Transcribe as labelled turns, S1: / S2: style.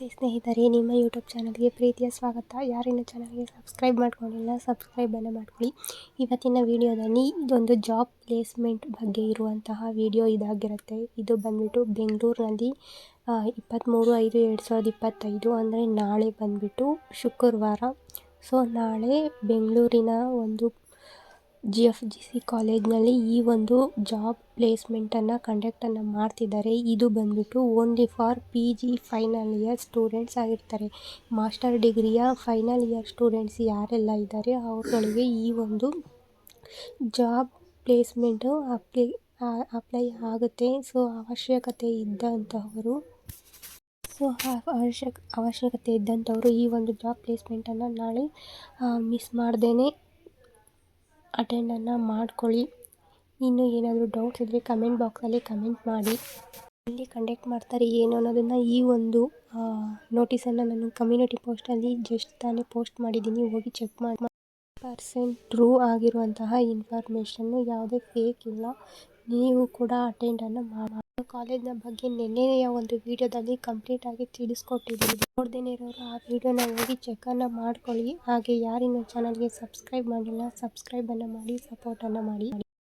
S1: ನಮಸ್ತೆ ಸ್ನೇಹಿತರೆ, ನಿಮ್ಮ ಯೂಟ್ಯೂಬ್ ಚಾನಲ್ಗೆ ಪ್ರೀತಿಯ ಸ್ವಾಗತ. ಯಾರಿನ ಚಾನಲ್ಗೆ ಸಬ್ಸ್ಕ್ರೈಬ್ ಮಾಡ್ಕೊಂಡಿಲ್ಲ ಸಬ್ಸ್ಕ್ರೈಬನ್ನು ಮಾಡ್ಕೊಳ್ಳಿ. ಇವತ್ತಿನ ವಿಡಿಯೋದಲ್ಲಿ ಇದೊಂದು ಜಾಬ್ ಪ್ಲೇಸ್ಮೆಂಟ್ ಬಗ್ಗೆ ಇರುವಂತಹ ವಿಡಿಯೋ ಇದಾಗಿರುತ್ತೆ. ಇದು ಬಂದ್ಬಿಟ್ಟು ಬೆಂಗಳೂರಿನಲ್ಲಿ ಇಪ್ಪತ್ತ್ಮೂರು ಐದು ಎರಡು ಸಾವಿರದ ಇಪ್ಪತ್ತೈದು ಅಂದರೆ ನಾಳೆ ಬಂದ್ಬಿಟ್ಟು ಶುಕ್ರವಾರ. ಸೊ, ನಾಳೆ ಬೆಂಗಳೂರಿನ ಒಂದು ಜಿ ಎಫ್ ಜಿ ಸಿ ಕಾಲೇಜ್ನಲ್ಲಿ ಈ ಒಂದು ಜಾಬ್ ಪ್ಲೇಸ್ಮೆಂಟನ್ನು ಕಂಡಕ್ಟನ್ನು ಮಾಡ್ತಿದ್ದಾರೆ. ಇದು ಬಂದ್ಬಿಟ್ಟು only for P G final year students ಆಗಿರ್ತಾರೆ. ಮಾಸ್ಟರ್ ಡಿಗ್ರಿಯ ಫೈನಲ್ ಇಯರ್ ಸ್ಟೂಡೆಂಟ್ಸ್ ಯಾರೆಲ್ಲ ಇದ್ದಾರೆ, ಅವ್ರುಗಳಿಗೆ ಈ ಒಂದು ಜಾಬ್ ಪ್ಲೇಸ್ಮೆಂಟು ಅಪ್ಲೈ ಅಪ್ಲೈ ಆಗುತ್ತೆ. ಸೊ ಅವಶ್ಯಕತೆ ಇದ್ದಂತಹವರು ಸೊ ಅವಶ್ಯಕ, ಅವಶ್ಯಕತೆ ಇದ್ದಂಥವರು ಈ ಒಂದು ಜಾಬ್ ಪ್ಲೇಸ್ಮೆಂಟನ್ನು ನಾಳೆ ಮಿಸ್ ಮಾಡ್ದೇ ಅಟೆಂಡನ್ನು ಮಾಡ್ಕೊಳ್ಳಿ. ಇನ್ನೂ ಏನಾದರೂ ಡೌಟ್ಸ್ ಇದ್ದರೆ ಕಮೆಂಟ್ ಬಾಕ್ಸಲ್ಲಿ ಕಮೆಂಟ್ ಮಾಡಿ. ಎಲ್ಲಿ ಕಂಡಕ್ಟ್ ಮಾಡ್ತಾರೆ, ಏನು ಅನ್ನೋದನ್ನು ಈ ಒಂದು ನೋಟಿಸನ್ನು ನಾನು ಕಮ್ಯುನಿಟಿ ಪೋಸ್ಟಲ್ಲಿ ಜಸ್ಟ್ ತಾನೇ ಪೋಸ್ಟ್ ಮಾಡಿದ್ದೀನಿ. ಹೋಗಿ ಚೆಕ್ ಮಾಡಿ. ಪರ್ಸೆಂಟ್ ಟ್ರೂ ಆಗಿರುವಂತಹ ಇನ್ಫಾರ್ಮೇಷನ್ನು ಯಾವುದೇ ಫೇಕ್ ಇಲ್ಲ. ನೀವು ಕೂಡ ಅಟೆಂಡನ್ನು ಮಾಡಿ. ಕಾಲೇಜ್ನ ಬಗ್ಗೆ ನಿನ್ನೆಯ ಒಂದು ವಿಡಿಯೋದಲ್ಲಿ ಕಂಪ್ಲೀಟಾಗಿ ತಿಳಿಸ್ಕೊಟ್ಟಿದ್ದೀನಿ. ನೋಡ್ದೇನೆ ಇರೋರು ಆ ವಿಡಿಯೋನ ಹೋಗಿ ಚೆಕನ್ನು ಮಾಡ್ಕೊಳ್ಳಿ. ಹಾಗೆ ಯಾರಿನ್ನೂ ಚಾನಲ್ಗೆ ಸಬ್ಸ್ಕ್ರೈಬ್ ಮಾಡಿಲ್ಲ ಸಬ್ಸ್ಕ್ರೈಬನ್ನು ಮಾಡಿ ಸಪೋರ್ಟನ್ನು ಮಾಡಿ.